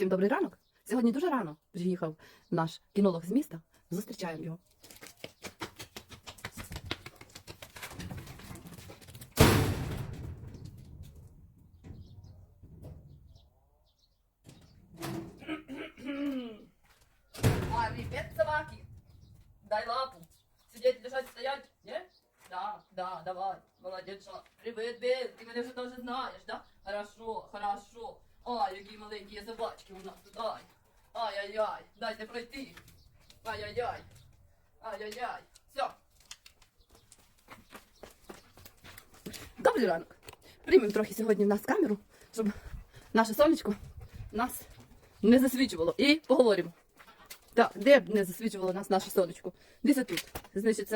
Всім добрий ранок. Сьогодні дуже рано приїхав наш кінолог з міста. Зустрічаємо його. А, привет, собаки! Дай лапу. Сидеть, лежать, стоять, не? Да, да, давай. Молодець, що. Привет, Бен, ти мене вже теж знаєш, да? Хорошо, хорошо. Ай, які маленькі є собачки у нас тут, ай. Ай-яй-яй, дайте пройти. Ай-яй-яй. Ай-яй-яй. Все. Добрий ранок. Приймемо трохи сьогодні в нас камеру, щоб наше сонечко нас не засвічувало. І поговоримо. Так, де б не засвічувало нас наше сонечко? Десь тут. Значить.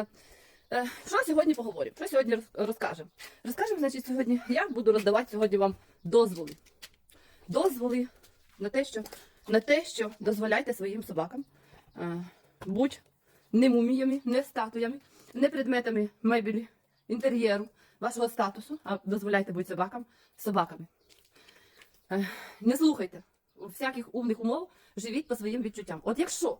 Е, що сьогодні поговоримо? Що сьогодні розкажемо? Розкажемо, значить, сьогодні, як буду роздавати сьогодні вам дозволи. Дозволи на те, що, на те, що дозволяйте своїм собакам е, будь не муміями, не статуями, не предметами мебелі, інтер'єру, вашого статусу, а дозволяйте бути собакам собаками. Е, не слухайте всяких умних умов, живіть по своїм відчуттям. От якщо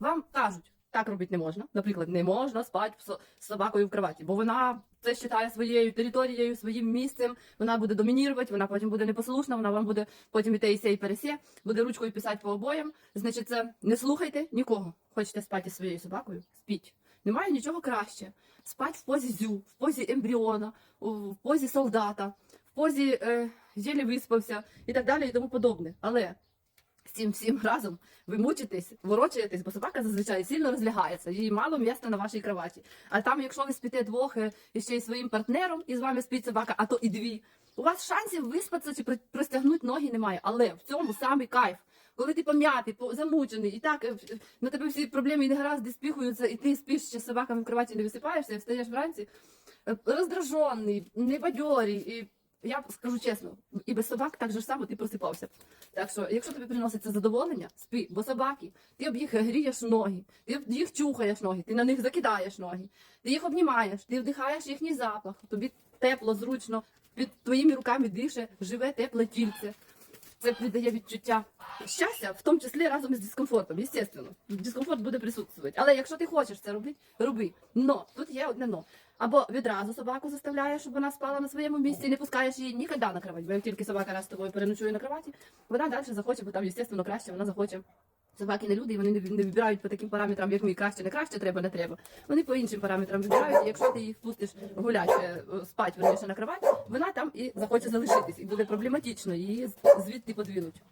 вам кажуть, так робити не можна, наприклад, не можна спати з собакою в кроваті, бо вона це вважає своєю територією, своїм місцем, вона буде домінірувати, вона потім буде непослушна, вона вам буде потім і те і сє, і пересе, буде ручкою писати по обоям. Значить, це не слухайте нікого. Хочете спати зі своєю собакою? Спіть. Немає нічого краще. Спать в позі зю, в позі ембріона, в позі солдата, в позі е, єлі виспався і так далі, і тому подобне. Але цим всім разом ви мучитесь, ворочаєтесь, бо собака зазвичай сильно розлягається, їй мало місця на вашій кроваті. А там, якщо ви спите двох е, і ще й своїм партнером, і з вами спить собака, а то і дві, у вас шансів виспатися чи простягнути ноги немає. Але в цьому самий кайф. Коли ти пом'ятий, по- замучений, і так е, на тебе всі проблеми і негаразди спіхуються, і ти спиш ще з собаками в кроваті не висипаєшся, і встаєш вранці е, роздражений, небадьорий. І я скажу чесно, і без собак так же само ти просипався. Так що, якщо тобі приносить це задоволення, спи, бо собаки, ти об їх грієш ноги, ти їх чухаєш ноги, ти на них закидаєш ноги, ти їх обнімаєш, ти вдихаєш їхній запах, тобі тепло, зручно, під твоїми руками дише живе тепле тільце. Це придає відчуття щастя, в тому числі разом із дискомфортом, звісно. Дискомфорт буде присутствувати. Але якщо ти хочеш це робити, роби. Но тут є одне но. Або відразу собаку заставляєш, щоб вона спала на своєму місці, і не пускаєш її ніколи на кровать. Бо як тільки собака раз з тобою переночує на кроваті, вона далі захоче, бо там, звісно, краще, вона захоче. Собаки не люди, і вони не, вибирають по таким параметрам, як ми краще, не краще, треба, не треба. Вони по іншим параметрам вибирають. І якщо ти їх пустиш гуляти, е, спати верніше на кровать, вона там і захоче залишитись, і буде проблематично її звідти подвинуть.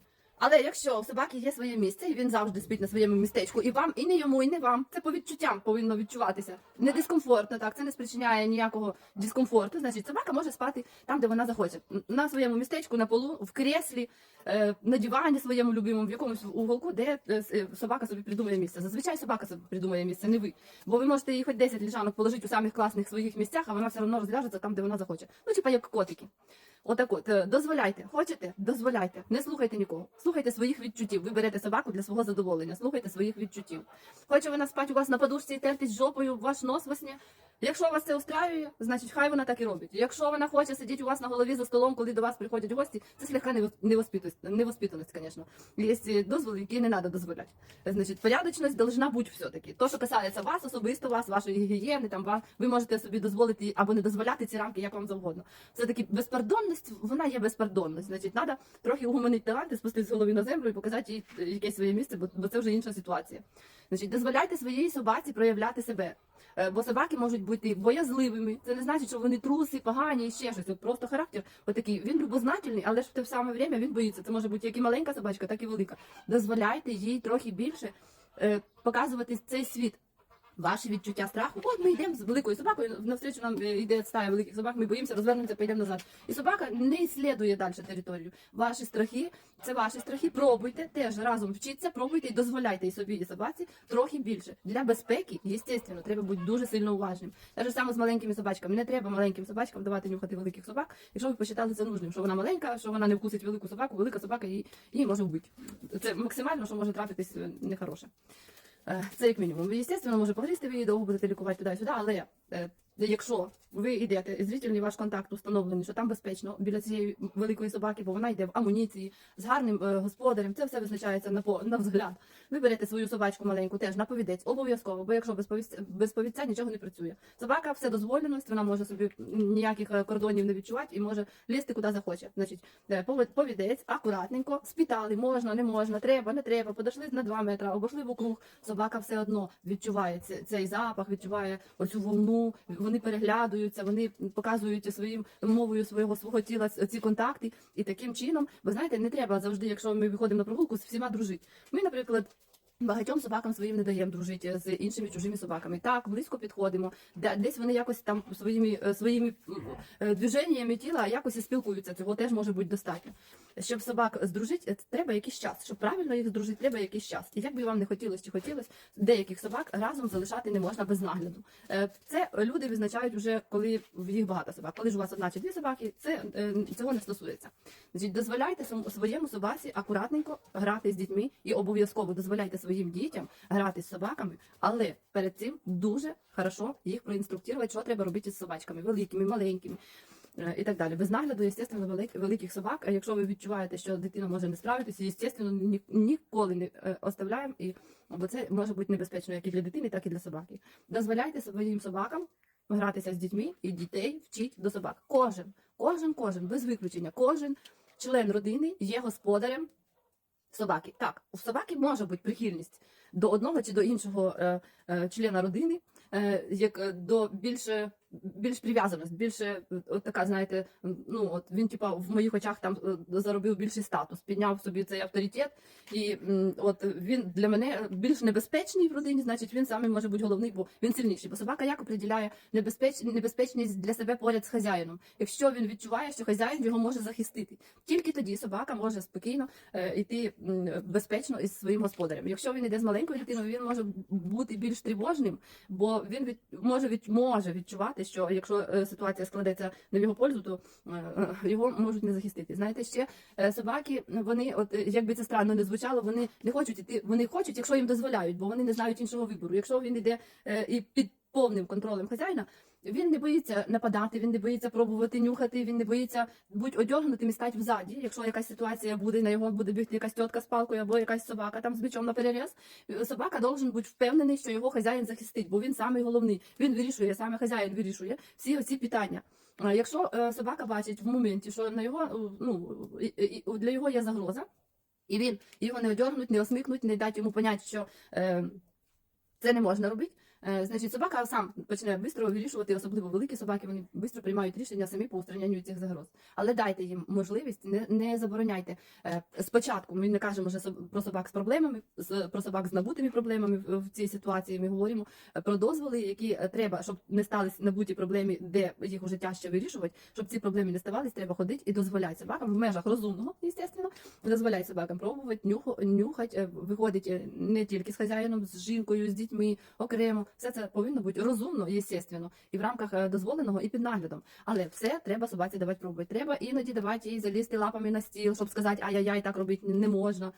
Але якщо у собаки є своє місце, і він завжди спить на своєму містечку, і вам, і не йому, і не вам, це по відчуттям повинно відчуватися. Не дискомфортно, так, це не спричиняє ніякого дискомфорту. Значить, собака може спати там, де вона захоче. На своєму містечку, на полу, в креслі, е, на дивані своєму любимому, в якомусь уголку, де е, е, собака собі придумає місце. Зазвичай собака собі придумає місце, не ви. Бо ви можете їй хоч 10 ліжанок положити у самих класних своїх місцях, а вона все одно розляжеться там, де вона захоче. Ну, типа як котики. Отак от, е, дозволяйте, хочете, дозволяйте, не слухайте нікого. Слухайте своїх відчуттів. Ви берете собаку для свого задоволення, слухайте своїх відчуттів. Хоче вона спати у вас на подушці і тертись жопою ваш нос во сні? Якщо вас це устраює, значить хай вона так і робить. Якщо вона хоче сидіти у вас на голові за столом, коли до вас приходять гості, це слегка невоспитаність, звісно. Є е, дозволи, які не треба дозволяти. Значить, порядочність должна бути все-таки. То, що касається вас, особисто вас, вашої гігієни, там вас, ви можете собі дозволити або не дозволяти ці рамки, як вам завгодно. Все таки безпардонність, вона є безпардонність. Значить, треба трохи угомонити таланти, спустити з голови на землю і показати їй е, якесь своє місце, бо, це вже інша ситуація. Значить, дозволяйте своїй собаці проявляти себе. Е, Бо собаки можуть бути боязливими. Це не значить, що вони труси, погані і ще щось. От просто характер отакий. Він любознательний, але ж в те саме время він боїться. Це може бути як і маленька собачка, так і велика. Дозволяйте їй трохи більше е, показувати цей світ. Ваші відчуття страху. От ми йдемо з великою собакою, навстрічу нам е, йде стая великих собак, ми боїмося, розвернемося, поїдемо назад. І собака не іслідує далі територію. Ваші страхи, це ваші страхи. Пробуйте теж разом вчіться, пробуйте і дозволяйте і собі, і собаці трохи більше. Для безпеки, звісно, треба бути дуже сильно уважним. Те ж саме з маленькими собачками. Не треба маленьким собачкам давати нюхати великих собак, якщо ви посчитали це нужним, що вона маленька, що вона не вкусить велику собаку, велика собака її, її може вбити. Це максимально, що може трапитись е, нехороше. Е, Це як мінімум. Естественно, може погрізти ви довго будете лікувати туди-сюди, але Якщо ви йдете, і зрительний ваш контакт установлений, що там безпечно біля цієї великої собаки, бо вона йде в амуніції з гарним е, господарем, це все визначається на по на взгляд. Ви берете свою собачку маленьку, теж на повідець, обов'язково, бо якщо без повідця, без повідця нічого не працює. Собака все дозволеність, вона може собі ніяких е, кордонів не відчувати і може лізти куди захоче. Значить, е, повідець, акуратненько, спитали, можна, не можна, треба, не треба, подошли на 2 метри, обійшли вокруг. Собака все одно відчуває цей запах, відчуває оцю волну. Вони переглядаються, вони показують своїм мовою свого свого тіла ці контакти. І таким чином, ви знаєте, не треба завжди, якщо ми виходимо на прогулку, з всіма дружити. Ми, наприклад. Багатьом собакам своїм не даємо дружити з іншими чужими собаками. Так, близько підходимо. Де- Десь вони якось там своїми е, своїми е, движеннями тіла якось і спілкуються. Цього теж може бути достатньо. Щоб собак здружити, е, треба якийсь час. Щоб правильно їх здружити, треба якийсь час. І як би вам не хотілося чи хотілося, деяких собак разом залишати не можна без нагляду. Це люди визначають вже, коли їх багато собак. Коли ж у вас одна чи дві собаки, це цього не стосується. Дозволяйте своєму собаці акуратненько грати з дітьми і обов'язково дозволяйте своїм дітям грати з собаками, але перед цим дуже хорошо їх проінструктувати, що треба робити з собачками, великими, маленькими. е, І так далі. Без нагляду, велик, великих собак. А якщо ви відчуваєте, що дитина може не справитися, звісно, ні, ніколи не е, оставляємо, і, бо це може бути небезпечно як і для дитини, так і для собаки. Дозволяйте своїм собакам гратися з дітьми і дітей вчіть до собак. Кожен, кожен, кожен, без виключення, кожен член родини є господарем собаки. Так, у собаки може бути прихильність до одного чи до іншого е, е, члена родини, е, як е, до більше. Більш прив'язаність, більше е, от така, знаєте, ну от він типа в моїх очах там е, заробив більший статус, підняв собі цей авторитет, і от він для мене більш небезпечний в родині, значить він саме може бути головний, бо він сильніший. Бо собака як определяє небезпеч... небезпечність для себе поряд з хазяїном. Якщо він відчуває, що хазяїн його може захистити, тільки тоді собака може спокійно е, йти безпечно із своїм господарем. Якщо він йде з маленькою дитиною, він може бути більш тривожним, бо він від... може від... може відчувати, що якщо е, ситуація складеться не в його пользу, то е, е, його можуть не захистити. Знаєте, ще собаки, вони, от якби це странно не звучало, вони не хочуть іти, вони хочуть, якщо їм дозволяють, бо вони не знають іншого вибору. Якщо він йде е, і під повним контролем хазяїна. Він не боїться нападати, він не боїться пробувати нюхати, він не боїться бути одягнутим і стати взаді. Якщо якась ситуація буде, на його буде бігти якась тітка з палкою або якась собака там з бичом на переріз, собака должен бути впевнений, що його хазяїн захистить, бо він самий головний. Він вирішує, саме хазяїн вирішує всі ці питання. Якщо е, собака бачить в моменті, що на його е, ну для його є загроза, і він його не одягнуть, не осмикнуть, не дать йому поняти, що е, це не можна робити. Е, Значить, собака сам почне швидко вирішувати, особливо великі собаки, вони швидко приймають рішення самі по устраненню цих загроз. Але дайте їм можливість, не, не забороняйте. Е, Спочатку ми не кажемо вже про собак з проблемами, про собак з набутими проблемами в, цій ситуації. Ми говоримо е, про дозволи, які треба, щоб не стались набуті проблеми, де їх уже тяжче вирішувати, щоб ці проблеми не ставались, треба ходити і дозволяти собакам в межах розумного, звісно, дозволяти собакам пробувати, нюхати, виходить не тільки з хазяїном, з жінкою, з дітьми, окремо. Все це повинно бути розумно, естественно, і в рамках е, дозволеного, і під наглядом. Але все треба собаці давати пробувати. Треба іноді давати їй залізти лапами на стіл, щоб сказати, ай-яй-яй, так робити не можна.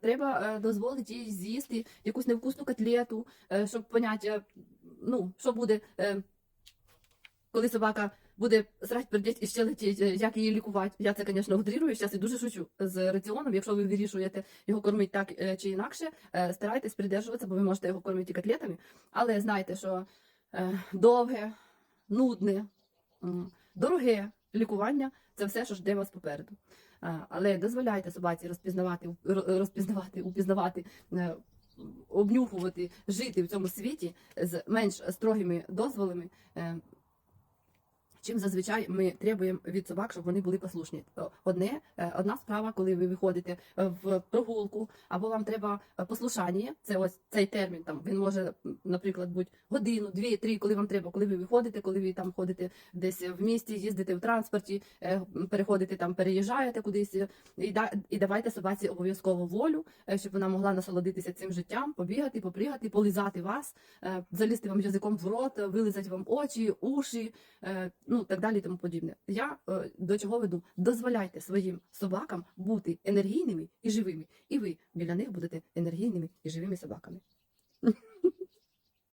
Треба е, дозволити їй з'їсти якусь невкусну котлету, е, щоб поняти, ну, що буде, коли собака буде срать пердіть і ще летіть, е, як її лікувати. Я це, звісно, утрирую зараз і дуже шучу з раціоном. Якщо ви вирішуєте його кормити так е, чи інакше, е, старайтесь придержуватися, бо ви можете його кормити котлетами. Але знайте, що довге, нудне, дороге лікування це все, що жде вас попереду. Але дозволяйте собаці розпізнавати, ро- розпізнавати, упізнавати. Обнюхувати, жити в цьому світі з менш строгими дозволами, чим зазвичай ми требуємо від собак, щоб вони були послушні. Е, Одне, е, одна справа, коли ви виходите е, в прогулку, або вам треба послушання, це ось цей термін. Там він може, наприклад, бути годину, дві, три, коли вам треба, коли ви виходите, коли ви там ходите десь в місті, їздите в транспорті, переходите там, переїжджаєте кудись, і, да, і давайте собаці обов'язково волю, щоб вона могла насолодитися цим життям, побігати, попригати, полизати вас, залізти вам язиком в рот, вилизати вам очі, уші, ну так далі тому подібне. Я е, до чого веду? Дозволяйте своїм собакам бути енергійними і живими, і ви біля них будете енергійними і живими собаками.